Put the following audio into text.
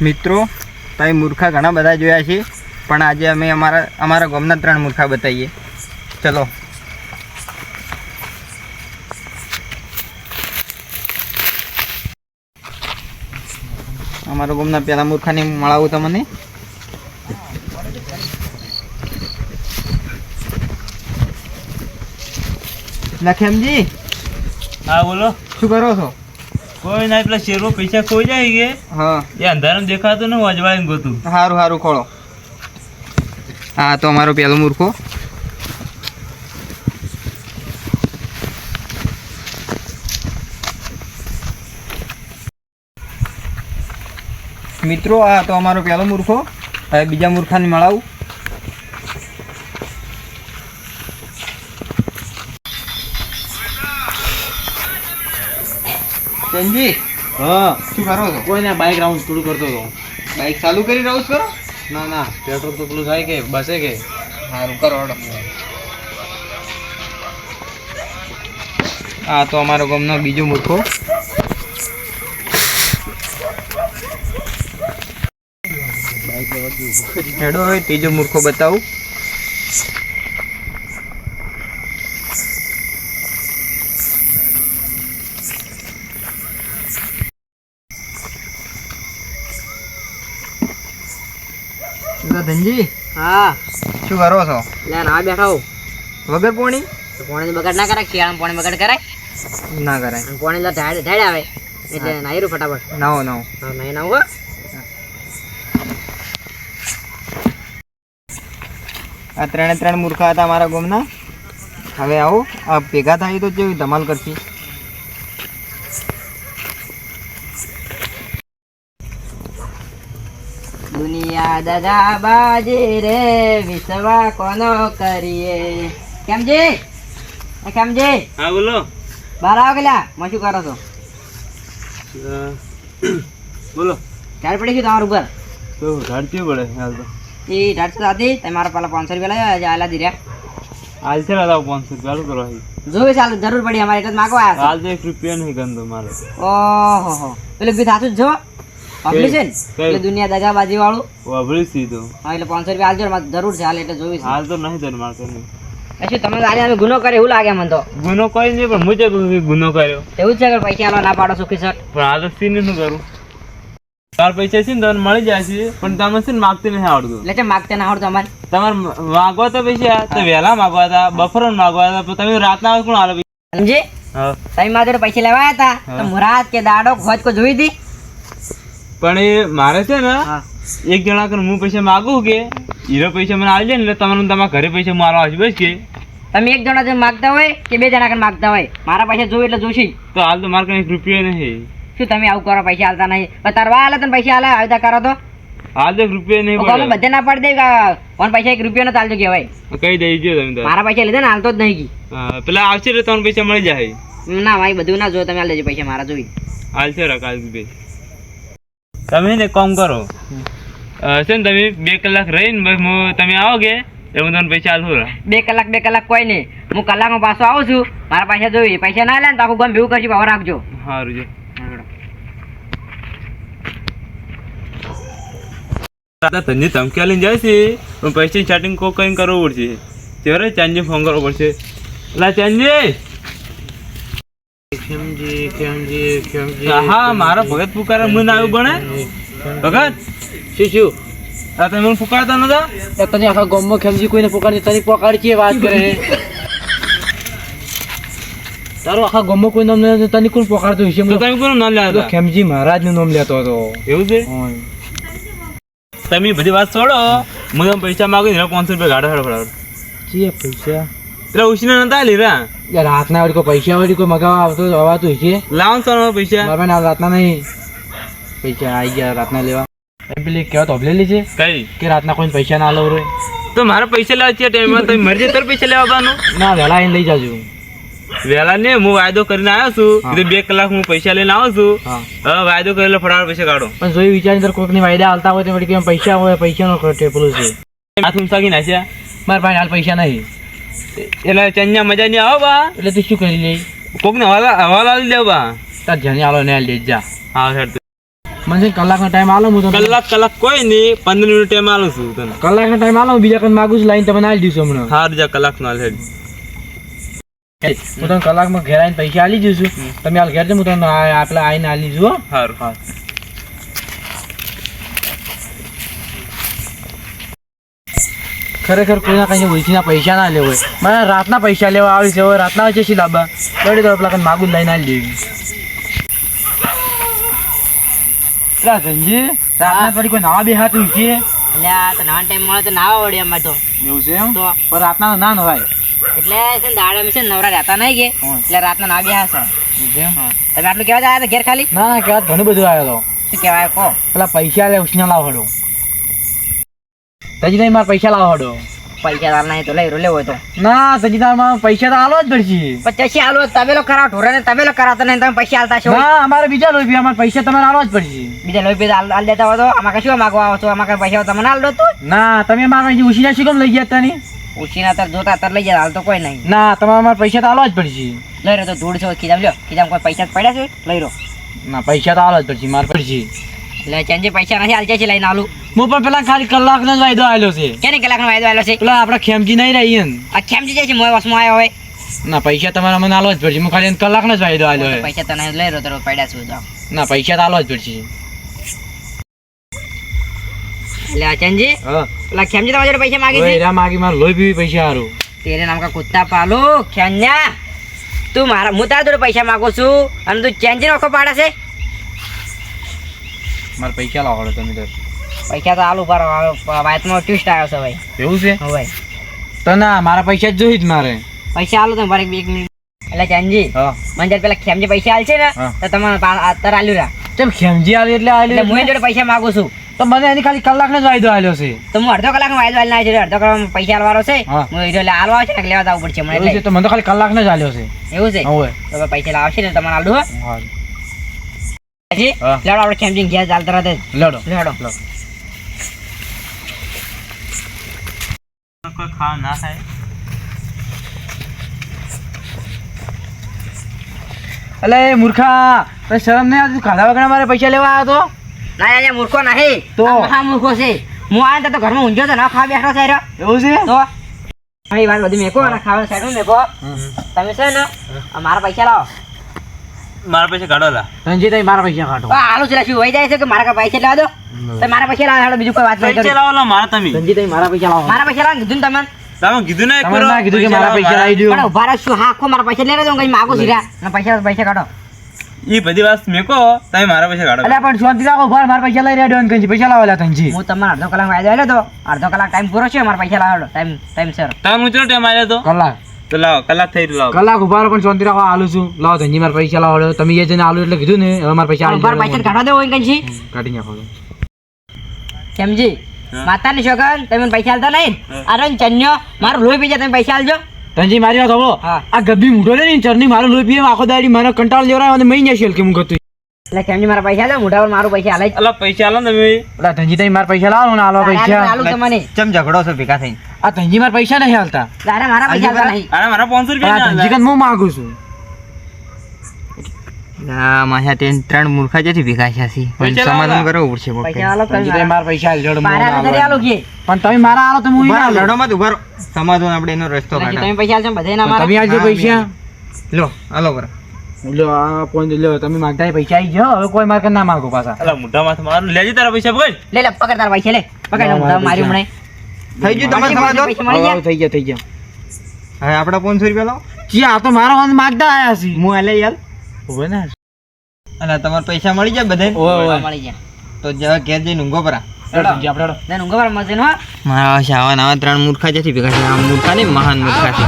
મિત્રો તમે મૂર્ખા ઘણા બધા જોયા છે પણ આજે અમે અમારા અમારા ગામના ત્રણ મૂર્ખા બતાવીએ. ચલો. અમારા ગામના પહેલા મૂર્ખાને મળાવું તમને. લખેમજી હા બોલો. શું કરો છો? કોઈ ના પેલા શેરમાં પૈસા ખોઈ જાય કે? હા. એ અંધારામાં દેખાતું ને અજવાળીને ગોતું. સારું સારું ખોળો. હા તો અમારો પહેલો મૂર્ખો. મિત્રો આ તો અમારો પહેલો મૂર્ખો. હવે બીજા મૂર્ખાને મળાવું. ચંજી હા. શું કરો છો? કોઈ ના બાઇક રાઉન્ડ થોડું કરતો હતો. બાઈક ચાલુ કરી રાઉન્ડ કરો ના ના. પેટ્રોલ તો પેલું થાય કે બસે કે. સારું કરો આ તો અમારો ગામનો બીજો મૂર્ખો હેડો હવે ત્રીજો મૂર્ખો બતાવું. ધનજી હા. શું કરો છો? લે ના બેઠા. હું વગર પોણી? પોણી બગાડ ના કરાય શિયાળામાં પોણી બગાડ કરાય. ના કરાય. પોણી લે ઢાળ ઢાળ આવે. એટલે રહ્યું ફટાફટ. નાવો નાવો. હા નહીં ના આ ત્રણે ત્રણ મૂર્ખા હતા મારા ગામના. હવે આવો આ ભેગા થાય તો કેવી ધમાલ કરશી. દગા બાજી રે વિશ્વા કોનો કરીએ? કેમજી કેમજી હા બોલો. બહાર આવો માં શું કરો છો? બોલો. ઢાળ પડી ગયું તમારું ઉપર તો ઝાડતી પડે હાલ તો. એ ઢાળ તો હતી તમારા પેલા પાંચસો રૂપિયા લાવ્યા આજે આલા દીર્યા હાલ છે દાદા પાંચસો રૂપિયા હાલ. ચાલ જરૂર પડી અમારે એટલે માગવા હાલ તો એક રૂપિયા નહીં ગંદો મારે. ઓહો હો. પેલું બી થાતું જ જો. પબ્લિક છે એટલે દુનિયા દગાબાજી વાળું વાપરી સીધું હા એટલે પાંચસો રૂપિયા આલજો મારે જરૂર છે હાલ એટલે જોઈશ હાલ તો નહીં તને મારે કઈ તમે આજે અમે ગુનો કર્યો એવું લાગે મને તો. ગુનો કોઈ નહીં પણ મુજબ ગુનો કર્યો. એવું છે કે પૈસા આલો ના પાડો સુખી સર? પણ હાલ તો સીને શું કરું? તાર પૈસા છે ને તમને મળી જાય છે પણ તમે છે ને માગતી નહીં આવડતું. એટલે ચમ ના આવડતું અમારે? તમારે માગવા તો પૈસા તો વહેલા માગવા હતા બફરો માગવા હતા પણ તમે રાતના આવે કોણ હાલો સમજી? તમે મારા પૈસા લેવા હતા તો કે દાડો ખોજ કો જોઈ હતી પણ એ મારે છે ને એક જણા કને હું પૈસા માગું કે હીરો પૈસા મને આવી જાય ને તમારે તમારા ઘરે પૈસા મારવા આવશે બસ કે. તમે એક જણા માગતા હોય કે બે જણા કને માગતા હોય મારા પૈસા જોઈ એટલે જોશી. તો હાલ તો મારે કઈ એક રૂપિયા નહીં. શું તમે આવું કરો પૈસા હાલતા નહીં? તારવા હાલે તને પૈસા હાલે આવતા કરો તો. હાલ તો એક રૂપિયા નહીં પડે. બધે ના પાડી દે કોણ પૈસા એક રૂપિયા નો ચાલજો કહેવાય કહી દઈ જો તમે મારા પૈસા લીધા ને હાલતો જ નહીં કી. પેલા આવશે એટલે તમને પૈસા મળી જાય. ના ભાઈ બધું ના જો તમે હાલ દેજો પૈસા મારા જોઈ હાલ છે રખ ભાઈ તમે ને એક કામ કરો? છે ને તમે બે કલાક રહીને બસ હું તમે આવો કે? એ હું તમને પૈસા આલું બે કલાક બે કલાક કોઈ નહીં. હું કલાકમાં પાછો આવું છું. મારા પૈસા જોઈએ. પૈસા ના લે ને તો આખું ગામ ભેગું કરશું ભાવ રાખજો. સારું જો. દાદા તને ધમકી લઈને જાય છે. પણ પૈસા ચાટિંગ કો કઈ કરવું પડશે? ત્યારે ચાંજી ફોન કરવો પડશે. એટલે ચાંજી હા મારો ભગત પુકારે મને આવ્યું ગણે? ભગત? શું શું? આ તમે મને પુકારતા નતા? તને આખા ગામમાં ખેમજી કોઈને પોકાડી તને પોકાડી છે વાત કરે? તારો આખા ગામમાં કોઈ નામ નહીં તને કોણ પોકાડતો હશે તો તમે કોણ નામ લેતો? ખેમજી મહારાજનું નામ લેતો હતો. એવું છે? તમે બધી વાત છોડો. હું તમે પૈસા માગું ને પાંચસો રૂપિયા ગાડો હેડો ફટાફટ. પૈસા? એટલે ઉછીના નતા લીધા? યાર રાતના વળી કોઈ પૈસા વળી કોઈ મગાવવા આવતો અવાતું છે. લાવો છો પૈસા. મારા ના રાતના નહીં. પૈસા આવી ગયા રાતના લેવા. એ પેલી કહેવત અભલેલી છે? કઈ? કે રાતના કોઈ પૈસા ના લઉં રે? તો મારે પૈસા લેવા છે ટાઈમમાં તો મરજે તાર પૈસા લેવાનું ના વહેલા આવીને લઈ જાજો. વહેલા ને હું વાયદો કરીને આવ્યો છું. કીધું બે કલાક હું પૈસા લઈને આવું છું. હવે વાયદો કરેલો ફટાફટ પૈસા કાઢો. પણ જોઈ વિચારી અંદર કોઈકની વાયદા હાલતા હોય તો વળી કેમ પૈસા હોય પૈસાનો નો પેલું છે. હાથ ઉમસાકી નાખ્યા. મારા ભાઈ હાલ પૈસા નહીં. એટલે ચન્યા મજા નહીં આવો બા. એટલે તું શું કરી લઈ કોકને હવાલા હવાલા આલી દેવ બા. તાર જણી આલો ને લઈ જા. હા સર. મને કલાકનો ટાઈમ આલો હું તમને. કલાક કલાક કોઈ નહીં પંદર મિનિટ ટાઈમ આલું છું તને. કલાકનો ટાઈમ આલો બીજા કઈ માગું છું લાઈન તમને આલી દઈશું હમણાં. હાર જા કલાક નો હાલ હું તમને કલાકમાં ઘેર આવીને પૈસા આલી જઈશું તમે હાલ ઘેર જાઓ, હું તમને આપેલા આવીને આલી જુઓ સારું હારું. ખરેખર કોઈના કઈ ઓળખીના પૈસા ના લેવો મને રાતના પૈસા લેવા આવી છે રાતના છે શી લાંબા? દોડી દો પેલા માગું લઈને આવી દેવી. પેલા ધનજી રાતના થોડી કોઈ નાવા બેહાતું છે? એટલે આ તો નાનો ટાઈમ મળે તો નાવા વળે અમારે તો. એવું છે એમ? તો. પણ રાતના ના નવાય. એટલે છે દાડે અમે છે નવરા રહેતા નહીં કે. એટલે રાતના ના ગયા છે? તમે આટલું કેવા જાય ઘેર ખાલી? ના ના ઘણું બધું આવ્યો હતો શું કહેવાય કહો. પેલા પૈસા લે ઉછના લાવો હડો. નહીં મારે પૈસા લાવો હડો. પૈસા તાર નહીં તો લઈ રો લેવો તો. ના તજી માં પૈસા તો આલો જ પડશે. પછી તમે તબેલો ખરા ઢોરે ને તબેલો કરાવતો નહીં તમે પૈસા આલતા છો. ના અમારે બીજા લોહી અમારે પૈસા તમારે આલો જ પડશે. બીજા લોહી હાલ હાલ દેતા હોય તો આમાં કશું માગવા આવો છો? આમાં પૈસા તમને હાલ દો તું? ના તમે મારા ઉછીના શી કેમ લઈ ગયા હતા નહીં ઉછીના તાર જોતા તાર લઈ જાય હાલ તો કોઈ નહીં. ના તમારે અમારે પૈસા તો આલો જ પડશે. લઈ રહ્યો તો ધૂળ છો ખીજામ લ્યો ખીજામ કોઈ પૈસા પડ્યા છે? લઈ રહ્યો. ના પૈસા તો આલો જ પડશે મારે પડશે. એટલે ચેન્જી પૈસા નથી હાલ છે લઈને આલું. હું પણ પેલા ખાલી કલાકનો જ વાયદો આલ્યો છે. કેની કલાકનો વાયદો આલ્યો છે? પેલા આપણા ખેમજી નહીં રહી એમ. આ ખેમજી જાય છે મોય વસમાં આવ્યો હોય. ના પૈસા તમારા મને આલો જ પડશે. હું ખાલી કલાકનો જ વાયદો આલ્યો છે પૈસા તને લઈ રહ્યો તો પડ્યા છું ના પૈસા તો આલો જ પડશે. ચેન્જી હા. પેલા ખેમજી તમારા જોડે પૈસા માગી છે? એરા માગી માર લોહી પીવી પૈસા હારું. તેરે નામ કા કુત્તા પાલો ખેન્યા તું મારા હું તારા જોડે પૈસા માગું છું અને તું ચેન્જી નોખો પાડે છે? મારે પૈસા લાવો તમે તો. પૈસા તો આલુ પર વાતમાં ટ્વિસ્ટ આવ્યો છે ભાઈ. એવું છે? ભાઈ. તો ના મારા પૈસા જ જોઈ જ મારે. પૈસા આલુ તમે એક મિનિટ. એટલે ચાંજી હા. મને જ્યારે પેલા ખેમજી પૈસા આલશે ને તો તમને અત્યારે આલ્યું રહ્યા કેમ ખેમજી આલી એટલે આલી હું જોડે પૈસા માંગુ છું. તો મને એની ખાલી કલાકનો જ વાયદો આલ્યો છે. તો હું અડધો કલાકનો વાયદો આવેલો છે છું અડધો કલાક પૈસા આલવાનો છે હા. એટલે આલવા છે ને લેવા જવું પડશે મને એટલે. તો મને તો ખાલી કલાકનો જ આલ્યો છે. એવું છે? તો પૈસા લાવશે ને તમારે આલુ હો. હા. લેવડો આપણે ખેમજી ઘેર ચાલતા રહે લડો લેવડો કોઈ ખાવા ના થાય અલે મૂર્ખા તને શરમ નહીં આવતી? ખાધા વગર મારે પૈસા લેવા આવ્યો તો? ના યાર મૂર્ખો નહીં. તો? હા મૂર્ખો છે. હું આને તો ઘરમાં ઊંઝો તો ના ખાવા બેઠો છે એવું છે? તો? ભાઈ વાત બધી મેકો અને ખાવાનું સાઈડ મેકો. તમે છે ને મારા પૈસા લાવો. મારા પૈસા કાઢો લા. રંજીત મારા પૈસા કાઢો. આ આલુ છે શું જાય છે કે મારા પૈસા લાવો? દો તો મારા પૈસા લાવો બીજું કોઈ વાત નહીં પૈસા લાવો લા મારા તમે. રંજીત મારા પૈસા લાવો. મારા પૈસા લાવો કીધું તમે તમે કીધું ના એક તમે વાર કીધું કે મારા પૈસા લાવી દો. પણ ઊભા રહો શું હા આખો મારા પૈસા લઈ દો કઈ માગું છું ના પૈસા પૈસા કાઢો. ઈ બધી વાત મેકો તમે મારા પૈસા કાઢો. અલ્યા પણ શાંતિ રાખો ભાર મારા પૈસા લઈ રહ્યા ડોન કંજી પૈસા લાવેલા તંજી હું તમારે અડધો કલાક વાયદો આવેલો તો. અડધો કલાક ટાઈમ પૂરો છે મારા પૈસા લાવો ટાઈમ ટાઈમ સર તમે મુચલો ટાઈમ આવ્યો તો? કલાક. તો લાવો કલાક થઈ લાવો. કલાક ઊભા રહો પણ શાંતિ રાખો આલુ છું. લાવો ધનજી મારા પૈસા લાવો. તમે એ જઈને આલુ એટલે કીધું ને હવે મારા પૈસા આલી ઊભા પૈસા કાઢવા દેવો હોય કંઈ કાઢી નાખો કેમજી. માતાની છોકરા તમે પૈસા આલતા નહીં અરે ચન્યો મારું લોહી પી જાય તમે પૈસા આલજો તંજી મારી વાત હો. આ ગબ્બી મૂઢો રે ને ચરની મારો લોહી પીએ આખો દાડી મારો કંટાળ લેવરાય અને મહી જશે કે હું કતું એટલે કેમજી મારા પૈસા આલો મોઢા પર મારું પૈસા આલે. અલા પૈસા આલો ને તમે ઓલા તંજી તઈ મારા પૈસા લાવો ને આલવા પૈસા. આલુ તમને. ચમ ઝઘડો છો ભેગા થઈને? આ તંજી મારા પૈસા નહીં હાલતા તારે મારા પૈસા આલતા નહીં. અરે મારા પાંચસો પણ આ રૂપિયા કન હું માંગુ છું? ના માથા તે ત્રણ મૂર્ખા જેથી ભેગા છે. પણ પૈસા સમાધાન કરવું પડશે પૈસા આલો તંજી તમે તઈ મારા પૈસા આલી જોડે મારા હાથે આલો. કે? પણ તમે મારા આલો તો હું. લડો માં ઊભા સમાધાન આપણે એનો રસ્તો તમે પૈસા આલશો બધે ના મારા તમે આલજો પૈસા. લો આલો બરા લ્યો આ પોઈન્ટ લ્યો તમે માંગતા પૈસા આવી જાઓ હવે કોઈ માર્કે ના માંગો પાછા. અલા મુઢા માથે મારું. લેજે તારા પૈસા બોલ લે લે પકડ તારા પૈસા લે. પકડ મુઢા મારી મને. થઈ ગયું તમારે મળી ગયા. થઈ ગયા થઈ ગયા. હવે આપડા પાંચસો રૂપિયા લો જી આ તો મારા વાંધ માંગતા આયા છે. હું એલે યાર. ઓવે ને. અને તમારે પૈસા મળી જાય બધે ઓવે મળી ગયા. તો જવા ઘેર જઈને ઊંઘો પરા. મારા આવા આવા ત્રણ મૂર્ખા જેથી ભેગા છે આ મૂર્ખા ને મહાન મૂર્ખા છે.